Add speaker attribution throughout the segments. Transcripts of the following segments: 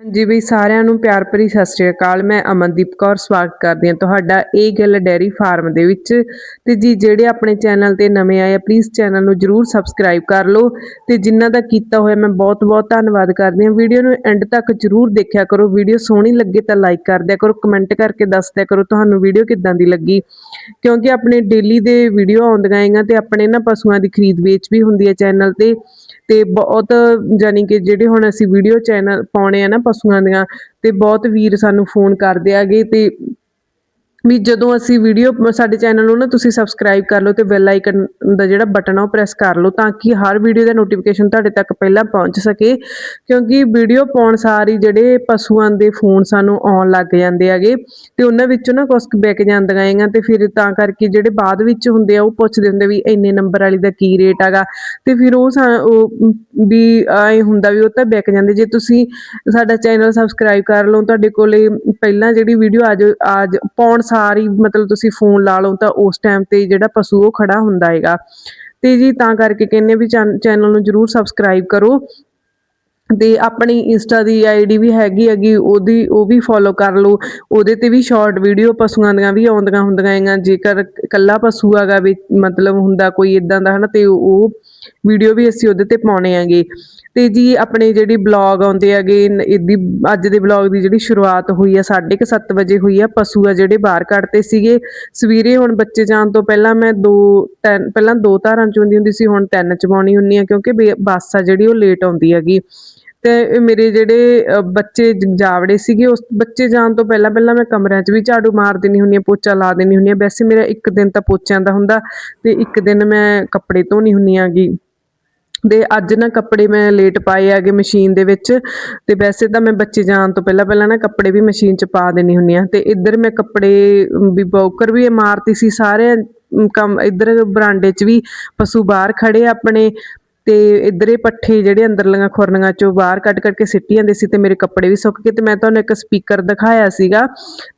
Speaker 1: ਹਾਂਜੀ ਬਈ, ਸਾਰਿਆਂ ਨੂੰ ਪਿਆਰ ਭਰੀ ਸਤਿ ਸ਼੍ਰੀ ਅਕਾਲ। ਮੈਂ ਅਮਨਦੀਪ ਕੌਰ, ਸਵਾਗਤ ਕਰਦੀ ਹਾਂ ਤੁਹਾਡਾ ਇਹ ਗੱਲ ਡੈਰੀ ਫਾਰਮ ਦੇ ਵਿੱਚ। ਤੇ ਜੀ, ਜਿਹੜੇ ਆਪਣੇ ਚੈਨਲ ਤੇ ਨਵੇਂ ਆਏ ਆ ਪਲੀਜ਼ ਚੈਨਲ ਨੂੰ ਜਰੂਰ ਸਬਸਕ੍ਰਾਈਬ ਕਰ ਲਓ। ਤੇ ਜਿਨ੍ਹਾਂ ਦਾ ਕੀਤਾ ਹੋਇਆ, ਮੈਂ ਬਹੁਤ ਬਹੁਤ ਧੰਨਵਾਦ ਕਰਦੀ ਹਾਂ। ਵੀਡੀਓ ਨੂੰ ਐਂਡ ਤੱਕ ਜਰੂਰ ਦੇਖਿਆ ਕਰੋ। ਵੀਡੀਓ ਸੋਹਣੀ ਲੱਗੇ ਤਾਂ ਲਾਈਕ ਕਰ ਦਿਆ ਕਰੋ। ਕਮੈਂਟ ਕਰਕੇ ਦੱਸ ਦਿਆ ਕਰੋ ਤੁਹਾਨੂੰ ਵੀਡੀਓ ਕਿੱਦਾਂ ਦੀ ਲੱਗੀ। ਕਿਉਂਕਿ ਆਪਣੇ ਡੇਲੀ ਦੇ ਵੀਡੀਓ ਆਉਂਦੀਆਂ ਹੈਗੀਆਂ ਤੇ ਆਪਣੇ ਨਾ ਪਸ਼ੂਆਂ ਦੀ ਖਰੀਦ ਵੇਚ ਵੀ ਹੁੰਦੀ ਹੈ ਚੈਨਲ ਤੇ। ਤੇ ਬਹੁਤ ਜਾਨੀ ਕਿ ਜਿਹੜੇ ਹੁਣ ਅਸੀਂ ਵੀਡੀਓ ਚੈਨਲ ਪਾਉਣੇ ਆ ਨਾ ਪਸ਼ੂਆਂ ਦੀਆਂ ਤੇ ਬਹੁਤ ਵੀਰ ਸਾਨੂੰ ਫੋਨ ਕਰਦੇ ਆਗੇ ਤੇ ਵੀ ਜਦੋਂ ਅਸੀਂ ਵੀਡੀਓ ਸਾਡੇ ਚੈਨਲ ਨੂੰ ਨਾ ਤੁਸੀਂ ਸਬਸਕ੍ਰਾਈਬ ਕਰ ਲਓ ਤੇ ਬੈਲ ਆਈਕਨ ਦਾ ਜਿਹੜਾ ਬਟਨ ਆ ਉਹ ਪ੍ਰੈਸ ਕਰ ਲਓ ਤਾਂ ਕਿ ਹਰ ਵੀਡੀਓ ਦਾ ਨੋਟੀਫਿਕੇਸ਼ਨ ਤੁਹਾਡੇ ਤੱਕ ਪਹਿਲਾਂ ਪਹੁੰਚ ਸਕੇ। ਕਿਉਂਕਿ ਵੀਡੀਓ ਪਾਉਣ ਸਾਰ ਹੀ ਜਿਹੜੇ ਪਸ਼ੂਆਂ ਦੇ ਫੋਨ ਸਾਨੂੰ ਆਉਣ ਲੱਗ ਜਾਂਦੇ ਹੈਗੇ ਤੇ ਉਹਨਾਂ ਵਿੱਚੋਂ ਨਾ ਕੁਝ ਵਿਕ ਜਾਂਦੀਆਂ ਹੈਗੀਆਂ ਤੇ ਫਿਰ ਤਾਂ ਕਰਕੇ ਜਿਹੜੇ ਬਾਅਦ ਵਿੱਚ ਹੁੰਦੇ ਆ ਉਹ ਪੁੱਛਦੇ ਹੁੰਦੇ ਵੀ ਇੰਨੇ ਨੰਬਰ ਵਾਲੀ ਦਾ ਕੀ ਰੇਟ ਹੈਗਾ ਤੇ ਫਿਰ ਉਹ ਵੀ ਐ ਹੁੰਦਾ ਵੀ ਉਹ ਤਾਂ ਵਿਕ ਜਾਂਦੇ। ਜੇ ਤੁਸੀਂ ਸਾਡਾ ਚੈਨਲ ਸਬਸਕ੍ਰਾਈਬ ਕਰ ਲਓ, ਤੁਹਾਡੇ ਕੋਲੇ ਪਹਿਲਾਂ ਜਿਹੜੀ ਵੀਡੀਓ ਅੱਜ ਅੱਜ ਪਾਉਣ ਸਾਰੀ ਮਤਲਬ ਤੁਸੀਂ ਫੋਨ ਲਾ ਲਓ ਤਾਂ ਉਸ ਟਾਈਮ ਤੇ ਜਿਹੜਾ ਪਸ਼ੂ ਉਹ ਖੜਾ ਹੁੰਦਾ ਹੈਗਾ। ਤੇ ਜੀ ਤਾਂ ਕਰਕੇ ਕਹਿੰਨੇ ਵੀ ਚੈਨਲ ਨੂੰ ਜਰੂਰ ਸਬਸਕ੍ਰਾਈਬ ਕਰੋ ਤੇ ਆਪਣੀ ਇੰਸਟਾ ਦੀ ਆਈਡੀ ਵੀ ਹੈਗੀ ਹੈਗੀ, ਉਹਦੀ ਉਹ ਵੀ ਫੋਲੋ ਕਰ ਲਓ। ਉਹਦੇ ਤੇ ਵੀ ਸ਼ਾਰਟ ਵੀਡੀਓ ਪਸ਼ੂਆਂ ਦੀਆਂ ਵੀ ਆਉਂਦੀਆਂ ਹੁੰਦੀਆਂ ਹੈਗੀਆਂ। ਜੇਕਰ ਇਕੱਲਾ ਪਸ਼ੂ ਹੈਗਾ ਵੀ ਮਤਲਬ ਹੁੰਦਾ ਕੋਈ ਇਦਾਂ ਦਾ, ਹਨਾ, ਤੇ ਉਹ ਵੀਡੀਓ ਵੀ ਅਸੀਂ ਉਹਦੇ ਤੇ ਪਾਉਣੇ ਆਂਗੇ ਤੇ ਜੀ ਆਪਣੇ ਜਿਹੜੀ ਬਲੌਗ ਆਉਂਦੇ ਹੈਗੇ, ਇਹਦੀ ਅੱਜ ਦੇ ਬਲੌਗ ਦੀ ਜਿਹੜੀ ਸ਼ੁਰੂਆਤ ਹੋਈ ਆ 7:30 ਵਜੇ ਹੋਈ ਆ, ਪਸ਼ੂ ਆ ਜਿਹੜੇ ਬਾਹਰ ਕੱਢਤੇ ਸੀਗੇ। ਸਵੇਰੇ ਹੁਣ ਬੱਚੇ ਜਾਣ ਤੋਂ ਪਹਿਲਾਂ ਮੈਂ ਦੋ ਤਿੰਨ, ਪਹਿਲਾਂ ਦੋ ਧਾਰਾਂ ਚੋਂਦੀ ਹੁੰਦੀ ਸੀ, ਹੁਣ ਤਿੰਨ ਚਵਾਉਣੀ ਹੁੰਨੀ ਆ, ਕਿਉਂਕਿ ਬੱਸ ਆ ਜਿਹੜੀ, ਉਹ ਲੇਟ ਆਉਂਦੀ ਹੈਗੀ। ਤੇ ਮੇਰੇ ਜਿਹੜੇ ਬੱਚੇ ਜ- ਜਾਵੜੇ ਸੀਗੇ, ਉਸ ਬੱਚੇ ਜਾਣ ਤੋਂ ਪਹਿਲਾਂ ਪਹਿਲਾਂ ਮੈਂ ਕਮਰਿਆਂ 'ਚ ਵੀ ਝਾੜੂ ਮਾਰ ਦੇਣੀ ਹੁੰਨੀ ਆ ਪੋਚਾ ਲਾ ਦੇਣੀ ਹੁੰਨੀ ਆ ਵੈਸੇ ਮੇਰਾ ਇੱਕ ਦਿਨ ਤਾਂ ਪੋਚਿਆਂ ਦਾ ਹੁੰਦਾ ਤੇ ਇੱਕ ਦਿਨ ਮੈਂ ਕੱਪੜੇ ਧੋਣੀ ਹੁੰਨੀ ਆਗੀ ਦੇ ਅੱਜ ਨਾ ਕੱਪੜੇ ਮੈਂ ਲੇਟ ਪਾਏ ਹੈਗੇ ਮਸ਼ੀਨ ਦੇ ਵਿੱਚ ਤੇ ਵੈਸੇ ਤਾਂ ਮੈਂ ਬੱਚੇ ਜਾਣ ਤੋਂ ਪਹਿਲਾਂ ਪਹਿਲਾਂ ਨਾ ਕੱਪੜੇ ਵੀ ਮਸ਼ੀਨ 'ਚ ਪਾ ਦੇਣੀ ਹੁੰਦੀ ਆ ਤੇ ਇੱਧਰ ਮੈਂ ਕੱਪੜੇ ਵੀ ਬੌਕਰ ਵੀ ਮਾਰਤੀ ਸੀ ਸਾਰੇ ਕੰਮ ਇੱਧਰ ਬਰਾਂਡੇ 'ਚ ਵੀ ਪਸ਼ੂ ਬਾਹਰ ਖੜੇ ਆਪਣੇ। ਤੇ ਇੱਧਰੇ ਪੱਠੇ ਜਿਹੜੇ ਅੰਦਰਲੀਆਂ ਖੁਰਨੀਆਂ ਚੋਂ ਬਾਹਰ ਕੱਢ ਕੱਢ ਕੇ ਸਿੱਟੀ ਜਾਂਦੇ ਸੀ ਤੇ ਮੇਰੇ ਕੱਪੜੇ ਵੀ ਸੁੱਕ ਗਏ ਤੇ ਮੈਂ ਤੁਹਾਨੂੰ ਇੱਕ ਸਪੀਕਰ ਦਿਖਾਇਆ ਸੀਗਾ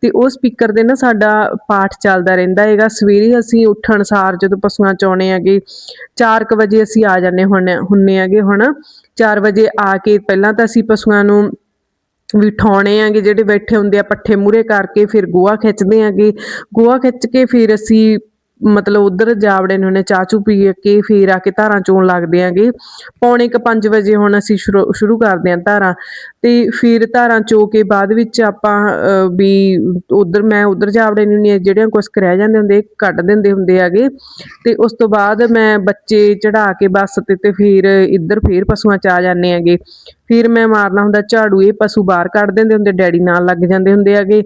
Speaker 1: ਤੇ ਉਹ ਸਪੀਕਰ ਦੇ ਨਾ ਸਾਡਾ ਪਾਠ ਚੱਲਦਾ ਰਹਿੰਦਾ ਹੈਗਾ। ਸਵੇਰੇ ਅਸੀਂ ਉੱਠਣ ਸਾਰ ਜਦੋਂ ਪਸ਼ੂਆਂ ਚ ਆਉਣੇ ਹੈਗੇ 4:00 ਵਜੇ ਅਸੀਂ ਆ ਜਾਂਦੇ ਹੁੰਨੇ ਹੁੰਨੇ ਹੈਗੇ ਹੁਣ। 4 ਵਜੇ ਆ ਕੇ ਪਹਿਲਾਂ ਤਾਂ ਅਸੀਂ ਪਸ਼ੂਆਂ ਨੂੰ ਵੀ ਠਾਉਣੇ ਆਂਗੇ ਜਿਹੜੇ ਬੈਠੇ ਹੁੰਦੇ ਆ ਪੱਠੇ ਮੂਰੇ ਕਰਕੇ ਫਿਰ ਗੋਹਾ ਖਿੱਚਦੇ ਆਂਗੇ ਗੋਹਾ ਖਿੱਚ ਕੇ ਫਿਰ ਅਸੀਂ ਮਤਲਬ ਉਧਰ ਜਾਵੜੇ ਨੇ ਉਹਨੇ ਚਾਹ ਚੂ ਪੀ ਕੇ ਫਿਰ ਆ ਕੇ ਧਾਰਾਂ ਚੋਣ ਲੱਗਦੇ ਆਂਗੇ। ਪੌਣੇ ਕ 5 ਵਜੇ ਹੁਣ ਅਸੀਂ ਸ਼ੁਰੂ ਕਰਦੇ ਆਂ ਧਾਰਾਂ। ਤੇ ਫਿਰ ਧਾਰਾਂ ਚੋ ਕੇ ਬਾਅਦ ਵਿੱਚ ਆਪਾਂ ਵੀ ਉਧਰ ਮੈਂ ਉਧਰ ਜਾਵੜੇ ਨੇ ਆ ਜਿਹੜਿਆਂ ਕੁਛ ਰਹਿ ਜਾਂਦੇ ਹੁੰਦੇ ਕੱਢ ਦਿੰਦੇ ਹੁੰਦੇ ਹੈਗੇ ਤੇ ਉਸ ਤੋਂ ਬਾਅਦ ਮੈਂ ਬੱਚੇ ਚੜਾ ਕੇ ਬੱਸ ਤੇ ਤੇ ਫਿਰ ਇੱਧਰ ਫੇਰ ਪਸ਼ੂਆਂ ਚ ਆ ਜਾਂਦੇ ਹੈਗੇ ਫਿਰ ਮੈਂ ਮਾਰਨਾ ਹੁੰਦਾ ਝਾੜੂ, ਇਹ ਪਸ਼ੂ ਬਾਹਰ ਕੱਢ ਦਿੰਦੇ ਹੁੰਦੇ, ਡੈਡੀ ਨਾਲ ਲੱਗ ਜਾਂਦੇ ਹੁੰਦੇ ਹੈਗੇ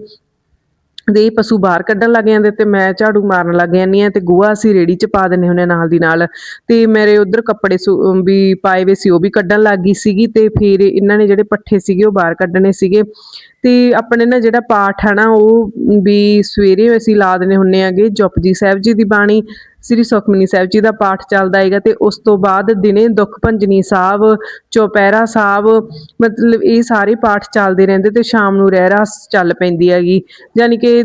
Speaker 1: ਦੇ ਪਸ਼ੂ ਬਾਹਰ ਕੱਢਣ ਲੱਗ ਜਾਂਦੇ ਤੇ ਮੈਂ ਝਾੜੂ ਮਾਰਨ ਲੱਗ ਜਾਂਦੀ ਆ ਤੇ ਗੋਹਾ ਅਸੀਂ ਰੇੜੀ 'ਚ ਪਾ ਦਿੰਨੇ ਹੁੰਨੇ ਨਾਲ ਦੀ ਨਾਲ। ਤੇ ਮੇਰੇ ਉਧਰ ਕੱਪੜੇ ਵੀ ਪਾਏ ਵੇ ਸੀ ਉਹ ਵੀ ਕੱਢਣ ਲੱਗ ਗਈ ਸੀਗੀ ਤੇ ਫਿਰ ਇਹਨਾਂ ਨੇ ਜਿਹੜੇ ਪੱਠੇ ਸੀਗੇ ਉਹ ਬਾਹਰ ਕੱਢਣੇ ਸੀਗੇ। ਤੇ ਆਪਣੇ ਨਾ ਜਿਹੜਾ ਪਾਠ ਹੈ ਨਾ ਉਹ ਵੀ ਸਵੇਰੇ ਅਸੀਂ ਲਾ ਦਿੰਨੇ ਹੁੰਨੇ ਆਗੇ ਜਪਜੀ ਸਾਹਿਬ ਜੀ ਦੀ ਬਾਣੀ ਸ੍ਰੀ ਸੁਖਮਨੀ ਸਾਹਿਬ ਜੀ ਦਾ ਪਾਠ ਚੱਲਦਾ ਹੈਗਾ ਤੇ ਉਸ ਤੋਂ ਬਾਅਦ ਦਿਨੇ ਦੁੱਖ ਭੰਜਨੀ ਸਾਹਿਬ, ਚੌਪਹਿਰਾ ਸਾਹਿਬ, ਮਤਲਬ ਇਹ ਸਾਰੇ ਪਾਠ ਚੱਲਦੇ ਰਹਿੰਦੇ ਤੇ ਸ਼ਾਮ ਨੂੰ ਰਹਿਰਾਸ ਚੱਲ ਪੈਂਦੀ ਹੈਗੀ। ਯਾਨੀ ਕਿ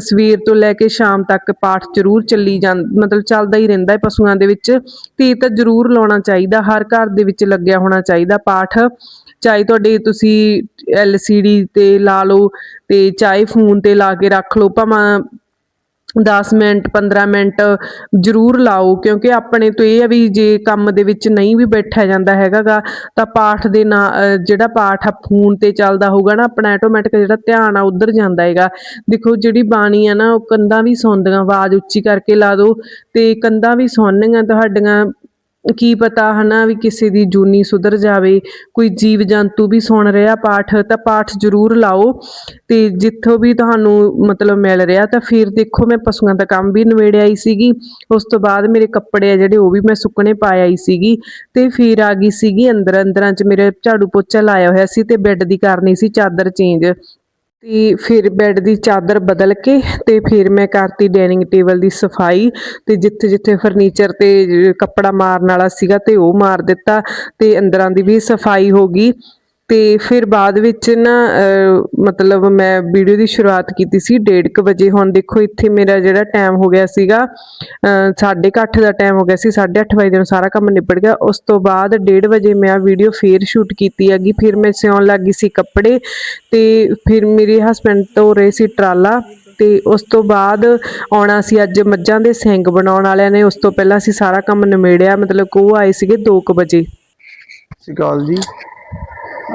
Speaker 1: ਸਵੇਰ ਤੋਂ ਲੈ ਕੇ ਸ਼ਾਮ ਤੱਕ ਪਾਠ ਜ਼ਰੂਰ ਚੱਲੀ ਜਾਂ, ਮਤਲਬ ਚੱਲਦਾ ਹੀ ਰਹਿੰਦਾ ਹੈ ਪਸ਼ੂਆਂ ਦੇ ਵਿੱਚ। ਤੇ ਇਹ ਤਾਂ ਜ਼ਰੂਰ ਲਾਉਣਾ ਚਾਹੀਦਾ, ਹਰ ਘਰ ਦੇ ਵਿੱਚ ਲੱਗਿਆ ਹੋਣਾ ਚਾਹੀਦਾ ਪਾਠ। ਚਾਹੇ ਤੁਹਾਡੇ ਤੁਸੀਂ LCD ਤੇ ਲਾ ਲਓ ਤੇ ਚਾਹੇ ਫੋਨ ਤੇ ਲਾ ਕੇ ਰੱਖ ਲਓ, ਭਾਵੇਂ 10 ਮਿੰਟ 15 ਮਿੰਟ ਜ਼ਰੂਰ ਲਾਓ, ਕਿਉਂਕਿ ਆਪਣੇ ਤੋਂ ਇਹ ਆ ਵੀ ਜੇ ਕੰਮ ਦੇ ਵਿੱਚ ਨਹੀਂ ਵੀ ਬੈਠਿਆ ਜਾਂਦਾ ਹੈਗਾਗਾ, ਤਾਂ ਪਾਠ ਦੇ ਨਾਲ ਜਿਹੜਾ ਪਾਠ ਆ ਫੋਨ ਤੇ ਚੱਲਦਾ ਹੋਊਗਾ ਨਾ, ਆਪਣਾ ਆਟੋਮੈਟਿਕ ਜਿਹੜਾ ਧਿਆਨ ਆ ਉਧਰ ਜਾਂਦਾ ਹੈਗਾ। ਦੇਖੋ ਜਿਹੜੀ ਬਾਣੀ ਆ ਨਾ, ਉਹ ਕੰਧਾਂ ਵੀ ਸੁਣਦੀਆਂ ਆਵਾਜ਼ ਉੱਚੀ ਕਰਕੇ ਲਾ ਦਿਓ ਤੇ ਕੰਧਾਂ ਵੀ ਸੁਣਨੀਆਂ ਤੁਹਾਡੀਆਂ ਕੀ ਪਤਾ ਹਨਾ ਵੀ ਕਿਸੇ ਦੀ ਜੂਨੀ ਸੁਧਰ ਜਾਵੇ, ਕੋਈ ਜੀਵ ਜੰਤੂ ਵੀ ਸੁਣ ਰਿਹਾ ਪਾਠ, ਤਾਂ ਪਾਠ ਜ਼ਰੂਰ ਲਾਓ। ਤੇ ਜਿੱਥੋਂ ਵੀ ਤੁਹਾਨੂੰ ਮਤਲਬ ਮਿਲ ਰਿਹਾ, ਤਾਂ ਫਿਰ ਦੇਖੋ ਮੈਂ ਪਸ਼ੂਆਂ ਦਾ ਕੰਮ ਵੀ ਨਵੇੜਿਆ ਹੀ ਸੀਗੀ। ਉਸ ਤੋਂ ਬਾਅਦ ਮੇਰੇ ਕੱਪੜੇ ਆ ਜਿਹੜੇ, ਉਹ ਵੀ ਮੈਂ ਸੁੱਕਣੇ ਪਾਇਆ ਹੀ ਸੀਗੀ। ਤੇ ਫਿਰ ਆ ਗਈ ਸੀਗੀ ਅੰਦਰ ਅੰਦਰਾਂ 'ਚ ਮੇਰੇ ਝਾੜੂ ਪੋਚਾ ਲਾਇਆ ਹੋਇਆ ਸੀ ਤੇ ਬੈੱਡ ਦੀ ਕਰਨੀ ਸੀ ਚਾਦਰ ਚੇਂਜ। ਤੇ ਫਿਰ ਬੈੱਡ ਦੀ ਚਾਦਰ ਬਦਲ ਕੇ ਤੇ ਫਿਰ ਮੈਂ ਕਰਤੀ ਡਾਈਨਿੰਗ ਟੇਬਲ ਦੀ ਸਫ਼ਾਈ ਤੇ ਜਿੱਥੇ ਜਿੱਥੇ ਫਰਨੀਚਰ ਤੇ ਕੱਪੜਾ ਮਾਰਨ ਵਾਲਾ ਸੀਗਾ ਤੇ ਉਹ ਮਾਰ ਦਿੱਤਾ ਤੇ ਅੰਦਰਾਂ ਦੀ ਵੀ ਸਫ਼ਾਈ ਹੋ ਗਈ। ਤੇ ਫਿਰ ਬਾਅਦ ਵਿੱਚ ਨਾ ਮਤਲਬ ਮੈਂ ਵੀਡੀਓ ਦੀ ਸ਼ੁਰੂਆਤ ਕੀਤੀ ਸੀ 1:30 ਵਜੇ। ਹੁਣ ਦੇਖੋ, ਇੱਥੇ ਮੇਰਾ ਜਿਹੜਾ ਟਾਈਮ ਹੋ ਗਿਆ ਸੀਗਾ 8:30 ਦਾ ਟਾਈਮ ਹੋ ਗਿਆ ਸੀ 8:30 ਵਜੇ ਨੂੰ ਸਾਰਾ ਕੰਮ ਨਿਬੜ ਗਿਆ। ਉਸ ਤੋਂ ਬਾਅਦ 1:30 ਵਜੇ ਮੈਂ ਆ ਵੀਡੀਓ ਫੇਰ ਸ਼ੂਟ ਕੀਤੀ ਹੈਗੀ। ਫਿਰ ਮੈਂ ਸਿਉਣ ਲੱਗੀ ਸੀ ਕੱਪੜੇ ਤੇ ਫਿਰ ਮੇਰੇ ਹਸਬੰਡ ਤੋਂ ਰਹੇ ਸੀ ਟਰਾਲਾ ਤੇ ਉਸ ਤੋਂ ਬਾਅਦ ਆਉਣਾ ਸੀ ਅੱਜ ਮੱਝਾਂ ਦੇ ਸਿੰਗ ਬਣਾਉਣ ਵਾਲਿਆਂ ਨੇ। ਉਸ ਤੋਂ ਪਹਿਲਾਂ ਅਸੀਂ ਸਾਰਾ ਕੰਮ ਨਿਮੇੜਿਆ ਮਤਲਬ ਕਿ ਉਹ ਆਏ ਸੀਗੇ 2:00 ਵਜੇ।
Speaker 2: ਸਤਿ ਸ਼੍ਰੀ ਅਕਾਲ ਜੀ।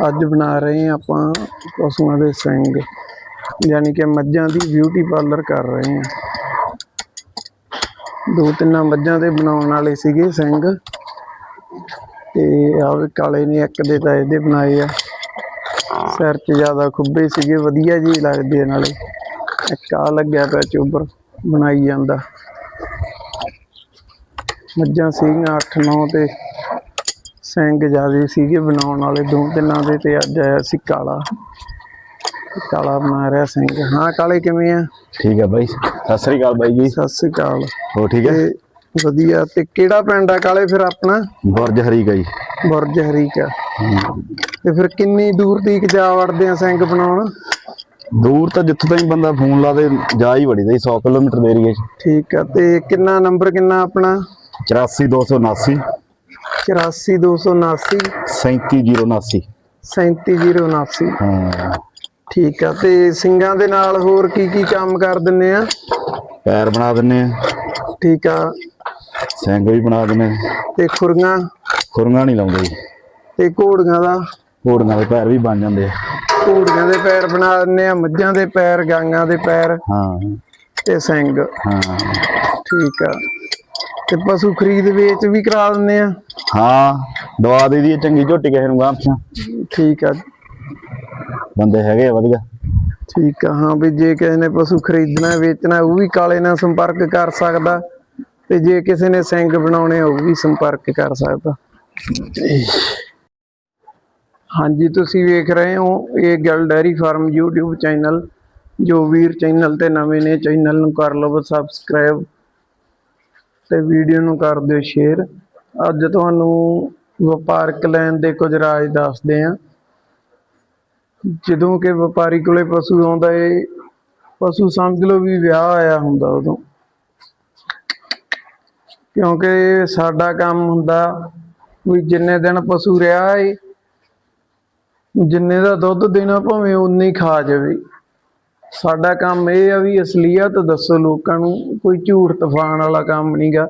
Speaker 2: ਅੱਜ ਬਣਾ ਰਹੇ ਹਾਂ ਆਪਾਂ ਪਸ਼ੂਆਂ ਦੇ ਸਿੰਗ, ਯਾਨੀ ਕਿ ਮੱਝਾਂ ਦੀ ਬਿਊਟੀ ਪਾਰਲਰ ਕਰ ਰਹੇ ਹਾਂ। ਦੋ ਤਿੰਨ ਮੱਝਾਂ ਦੇ ਬਣਾਉਣ ਵਾਲੇ ਸੀਗੇ ਸਿੰਗ, ਤੇ ਆਹ ਕਾਲੇ ਨੇ, ਇੱਕ ਦੇ ਤਾਂ ਇਹਦੇ ਬਣਾਏ ਆ। ਸਿਰ 'ਚ ਜ਼ਿਆਦਾ ਖੁੱਬੇ ਸੀਗੇ, ਵਧੀਆ ਜੀ ਲੱਗਦੇ ਨਾਲੇ। ਇੱਕ ਆ ਲੱਗਿਆ ਪਿਆ ਚੋਬਰ, ਬਣਾਈ ਜਾਂਦਾ। ਮੱਝਾਂ ਸੀਗੀਆਂ 8-9 ਤੇ ਸਿੰਘ ਜਿਆਦੇ ਸੀਗੇ ਬਣਾਉਣ ਵਾਲੇ ਦੋ ਤਿੰਨਾਂ ਦੇ ਤੇ ਅੱਜ ਆਇਆ ਸੀ ਕਾਲਾ। ਕਾਲਾ ਬਣਾ ਰਿਹਾ ਸਿੰਘ। ਹਾਂ ਕਾਲੇ ਕਿਵੇਂ ਆ?
Speaker 3: ਠੀਕ ਹੈ ਬਾਈ। ਸਤਿ ਸ੍ਰੀ ਅਕਾਲ ਬਾਈ ਜੀ।
Speaker 2: ਸਤਿ ਸ੍ਰੀ ਅਕਾਲ।
Speaker 3: ਹੋ ਠੀਕ ਹੈ
Speaker 2: ਵਧੀਆ। ਤੇ ਕਿਹੜਾ ਪਿੰਡ ਆ ਕਾਲੇ ਫਿਰ ਆਪਣਾ?
Speaker 3: ਬੁਰਜ ਹਰੀਕਾ ਜੀ।
Speaker 2: ਬੁਰਜ ਹਰੀਕਾ ਤੇ ਫਿਰ ਕਿੰਨੀ ਦੂਰ ਤੀਕ ਜਾ ਵੜਦੇ ਆ ਸਿੰਘ ਬਣਾਉਣ?
Speaker 3: ਦੂਰ ਤਾਂ ਜਿੱਥੋਂ ਤਾਈਂ ਬੰਦਾ ਫੋਨ ਲਾ ਦੇ ਜਾ ਹੀ ਵੜੀ ਦਾ 100 ਕਿਲੋਮੀਟਰ ਦੇ ਏਰੀਏ 'ਚ।
Speaker 2: ਠੀਕ ਆ। ਤੇ ਕਿੰਨਾ ਨੰਬਰ ਕਿੰਨਾ ਆਪਣਾ?
Speaker 3: 84279
Speaker 2: 84279
Speaker 3: 37079
Speaker 2: 37079
Speaker 3: ਹਾਂ
Speaker 2: ਠੀਕ ਆ ਤੇ ਸਿੰਘਾਂ ਦੇ ਨਾਲ ਹੋਰ ਕੀ ਕੀ ਕੰਮ ਕਰ ਦਿੰਨੇ ਆ?
Speaker 3: ਪੈਰ ਬਣਾ ਦਿੰਨੇ ਆ।
Speaker 2: ਠੀਕ ਆ।
Speaker 3: ਸਿੰਘ ਵੀ ਬਣਾ ਦਿੰਨੇ।
Speaker 2: ਤੇ ਖੁਰੀਆਂ
Speaker 3: ਖੁਰਗਾ ਨਹੀਂ ਲਾਉਂਦੇ ਜੀ।
Speaker 2: ਤੇ ਘੋੜੀਆਂ ਦਾ?
Speaker 3: ਘੋੜੀਆਂ ਦੇ ਪੈਰ ਵੀ ਬਣ ਜਾਂਦੇ ਆ।
Speaker 2: ਘੋੜੀਆਂ ਦੇ ਪੈਰ ਬਣਾ ਦਿੰਨੇ ਆ ਮੱਝਾਂ ਦੇ ਪੈਰ ਗਾਂਆਂ ਦੇ ਪੈਰ
Speaker 3: ਹਾਂ।
Speaker 2: ਤੇ ਸਿੰਘ
Speaker 3: ਹਾਂ।
Speaker 2: ਠੀਕ ਆ। ਤੇ ਪਸ਼ੂ ਖਰੀਦ ਵੇਚ ਵੀ ਕਰਾ ਦਿੰਨੇ ਆ।
Speaker 3: ਹਾਂ ਦਵਾ ਦੇ ਦੀ ਚੰਗੀ ਝੋਟੀ ਕਿਸੇ ਨੂੰ ਗਾਂਪਛਾਂ
Speaker 2: ਠੀਕ ਆ।
Speaker 3: ਬੰਦੇ ਹੈਗੇ ਆ ਵਧੀਆ।
Speaker 2: ਠੀਕ ਆ ਹਾਂ ਵੀ ਜੇ ਕਿਸੇ ਨੇ ਪਸ਼ੂ ਖਰੀਦਣਾ ਵੇਚਣਾ ਉਹ ਵੀ ਕਾਲੇ ਨਾਲ ਸੰਪਰਕ ਕਰ ਸਕਦਾ। ਤੇ ਜੇ ਕਿਸੇ ਨੇ ਸਿੰਘ ਬਣਾਉਣੇ ਉਹ ਵੀ ਸੰਪਰਕ ਕਰ ਸਕਦਾ। ਹਾਂਜੀ ਤੁਸੀਂ ਵੇਖ ਰਹੇ ਹੋ ਇਹ ਗੱਲ ਡੈਰੀ ਫਾਰਮ YouTube ਚੈਨਲ। ਜੋ ਵੀਰ ਚੈਨਲ ਤੇ ਨਵੇਂ ਨੇ ਚੈਨਲ ਨੂੰ ਕਰ ਲਵੋ ਸਬਸਕ੍ਰਾਈਬ। ਤੇ ਵੀਡੀਓ ਨੂੰ ਕਰ ਦਿਓ ਸ਼ੇਅਰ ਅੱਜ ਤੁਹਾਨੂੰ ਵਪਾਰਕ ਲੈਣ ਦੇ ਕੁਝ ਰਾਜ ਦੱਸਦੇ ਆ। ਜਦੋਂ ਕਿ ਵਪਾਰੀ ਕੋਲੇ ਪਸ਼ੂ ਆਉਂਦਾ ਏ, ਪਸ਼ੂ ਸਮਝ ਲਓ ਵੀ ਵਿਆਹ ਆਇਆ ਹੁੰਦਾ ਉਦੋਂ। ਕਿਉਂਕਿ ਸਾਡਾ ਕੰਮ ਹੁੰਦਾ ਵੀ ਜਿੰਨੇ ਦਿਨ ਪਸ਼ੂ ਰਿਹਾ ਏ, ਜਿੰਨੇ ਦਾ ਦੁੱਧ ਦੇਣਾ ਭਾਵੇਂ ਉਨੇ ਖਾ ਜਾਵੇ। ਸਾਡਾ ਕੰਮ ਇਹ ਆ ਵੀ ਅਸਲੀਅਤ ਦੱਸੋ ਲੋਕਾਂ ਨੂੰ, ਕੋਈ ਝੂਠ ਤਫਾਨ ਵਾਲਾ ਕੰਮ ਨਹੀਂਗਾ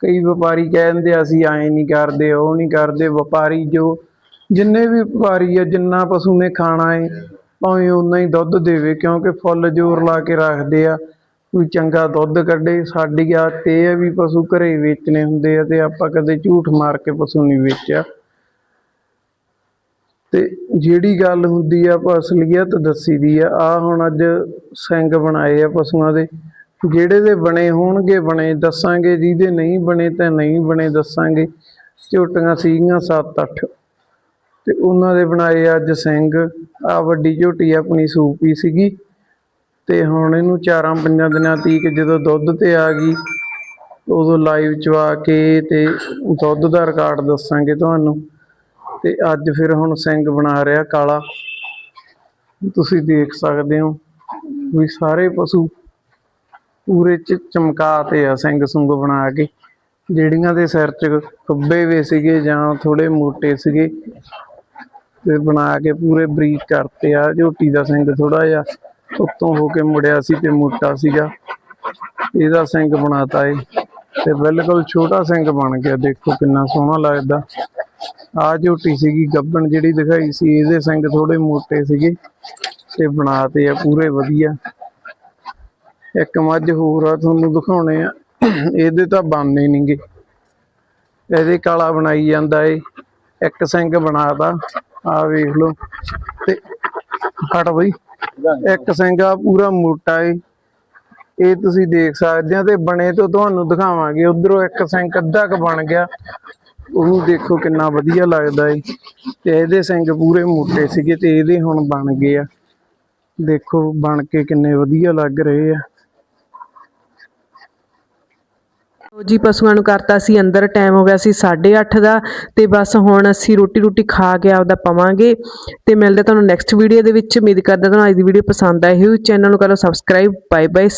Speaker 2: ਕਈ ਵਪਾਰੀ ਕਹਿ ਦਿੰਦੇ ਅਸੀਂ ਐਂ ਨਹੀਂ ਕਰਦੇ, ਉਹ ਨਹੀਂ ਕਰਦੇ। ਵਪਾਰੀ ਜੋ ਜਿੰਨੇ ਵੀ ਵਪਾਰੀ ਆ, ਜਿੰਨਾ ਪਸ਼ੂ ਨੇ ਖਾਣਾ ਏ, ਭਾਵੇਂ ਉਨਾ ਹੀ ਦੁੱਧ ਦੇਵੇ, ਕਿਉਂਕਿ ਫੁੱਲ ਜ਼ੋਰ ਲਾ ਕੇ ਰੱਖਦੇ ਆ। ਕੋਈ ਚੰਗਾ ਦੁੱਧ ਕੱਢੇ, ਸਾਡੀ ਆ ਤੇ ਇਹ ਆ ਵੀ ਪਸ਼ੂ ਘਰੇ ਵੇਚਣੇ ਹੁੰਦੇ ਆ ਤੇ ਆਪਾਂ ਕਦੇ ਝੂਠ ਮਾਰ ਕੇ ਪਸ਼ੂ ਨਹੀਂ ਵੇਚਿਆ। ਤੇ ਜਿਹੜੀ ਗੱਲ ਹੁੰਦੀ ਆ ਆਪਾਂ ਅਸਲੀਅਤ ਦੱਸੀ ਦੀ ਆ ਆ ਹੁਣ ਅੱਜ ਸਿੰਘ ਬਣਾਏ ਆ ਪਸ਼ੂਆਂ ਦੇ। ਜਿਹੜੇ ਦੇ ਬਣੇ ਹੋਣਗੇ, ਬਣੇ ਦੱਸਾਂਗੇ, ਜਿਹਦੇ ਨਹੀਂ ਬਣੇ ਤਾਂ ਨਹੀਂ ਬਣੇ ਦੱਸਾਂਗੇ। ਝੋਟੀਆਂ ਸੀਗੀਆਂ 7-8 ਤੇ ਉਹਨਾਂ ਦੇ ਬਣਾਏ ਅੱਜ ਸਿੰਘ। ਆ ਵੱਡੀ ਝੋਟੀ ਆਪਣੀ ਸੂਪੀ ਸੀਗੀ। ਤੇ ਹੁਣ ਇਹਨੂੰ ਚਾਰਾਂ ਪੰਜਾਂ ਦਿਨਾਂ ਤੀਕ ਜਦੋਂ ਦੁੱਧ ਤੇ ਆ ਗਈ, ਉਦੋਂ ਲਾਈਵ ਚਵਾ ਕੇ ਤੇ ਦੁੱਧ ਦਾ ਰਿਕਾਰਡ ਦੱਸਾਂਗੇ ਤੁਹਾਨੂੰ। ਤੇ ਅੱਜ ਫਿਰ ਹੁਣ ਸਿੰਘ ਬਣਾ ਰਿਹਾ ਕਾਲਾ। ਤੁਸੀਂ ਦੇਖ ਸਕਦੇ ਹੋ ਵੀ ਸਾਰੇ ਪਸ਼ੂ ਪੂਰੇ ਚ ਚਮਕਾ ਤੇ ਆ ਸਿੰਘ ਸੁੰਗ ਬਣਾ ਕੇ। ਜਿਹੜੀਆਂ ਦੇ ਸਿਰ ਚ ਖੱਬੇ ਵੇ ਸੀਗੇ ਜਾਂ ਥੋੜੇ ਮੋਟੇ ਸੀਗੇ, ਤੇ ਬਣਾ ਕੇ ਪੂਰੇ ਬਰੀਕ ਕਰਤੇ ਆ। ਝੋਟੀ ਦਾ ਸਿੰਘ ਥੋੜਾ ਜਿਹਾ ਉੱਤੋਂ ਹੋ ਕੇ ਮੁੜਿਆ ਸੀ ਤੇ ਮੋਟਾ ਸੀਗਾ। ਇਹਦਾ ਸਿੰਘ ਬਣਾਤਾ ਏ। ਤੇ ਬਿਲਕੁਲ ਛੋਟਾ ਸਿੰਘ ਬਣ ਗਿਆ। ਦੇਖੋ ਕਿੰਨਾ ਸੋਹਣਾ ਲੱਗਦਾ। ਆ ਝੋਟੀ ਸੀਗੀ, ਗੱਬਣ ਜਿਹੜੀ ਦਿਖਾਈ ਸੀ, ਇਹਦੇ ਸਿੰਘ ਥੋੜੇ ਮੋਟੇ ਸੀਗੇ ਤੇ ਬਣਾਤੇ ਆ ਪੂਰੇ ਵਧੀਆ। ਇੱਕ ਮੱਝ ਹੋਰ ਆ, ਤੁਹਾਨੂੰ ਦਿਖਾਉਣੇ ਆ। ਇਹਦੇ ਤਾਂ ਬਣਨੇ ਨਹੀਂਗੇ ਇਹਦੇ ਕਾਲਾ ਬਣਾਈ ਜਾਂਦਾ ਏ। ਇੱਕ ਸਿੰਘ ਬਣਾਤਾ, ਆ ਵੇਖ ਲਓ। ਤੇ ਹਟ ਬਈ। ਇੱਕ ਸਿੰਘ ਆ, ਪੂਰਾ ਮੋਟਾ ਏ। ਇਹ ਤੁਸੀਂ ਦੇਖ ਸਕਦੇ ਆ ਤੇ ਬਣੇ ਤੋਂ ਤੁਹਾਨੂੰ ਦਿਖਾਵਾਂਗੇ। ਉਧਰੋਂ ਇੱਕ ਸਿੰਘ ਅੱਧਾ ਕ ਬਣ ਗਿਆ। ਉਹਨੂੰ ਦੇਖੋ ਕਿੰਨਾ ਵਧੀਆ ਲੱਗਦਾ ਏ। ਤੇ ਇਹਦੇ ਸਿੰਘ ਪੂਰੇ ਮੋਟੇ ਸੀਗੇ ਤੇ ਇਹਦੇ ਹੁਣ ਬਣ ਗਏ ਆ। ਦੇਖੋ ਬਣ ਕੇ ਕਿੰਨੇ ਵਧੀਆ ਲੱਗ ਰਹੇ ਆ।
Speaker 1: ਜੀ, ਪਸ਼ੂਆਂ ਨੂੰ ਕਰਤਾ ਸੀ ਅੰਦਰ ਟਾਈਮ ਹੋ ਗਿਆ ਸੀ 8:30 ਦਾ ਤੇ ਬਸ ਹੁਣ ਅਸੀਂ ਰੋਟੀ ਰੋਟੀ ਖਾ ਕੇ ਆਪਦਾ ਪਵਾਂਗੇ। ਤੇ ਮਿਲਦੇ ਤੁਹਾਨੂੰ ਨੈਕਸਟ ਵੀਡੀਓ ਦੇ ਵਿੱਚ। ਉਮੀਦ ਕਰਦਾ ਤੁਹਾਨੂੰ ਅੱਜ ਦੀ ਵੀਡੀਓ ਪਸੰਦ ਆਈ ਹੋਈ ਚੈਨਲ ਨੂੰ ਕਰੋ ਸਬਸਕ੍ਰਾਈਬ ਬਾਏ ਬਾਏ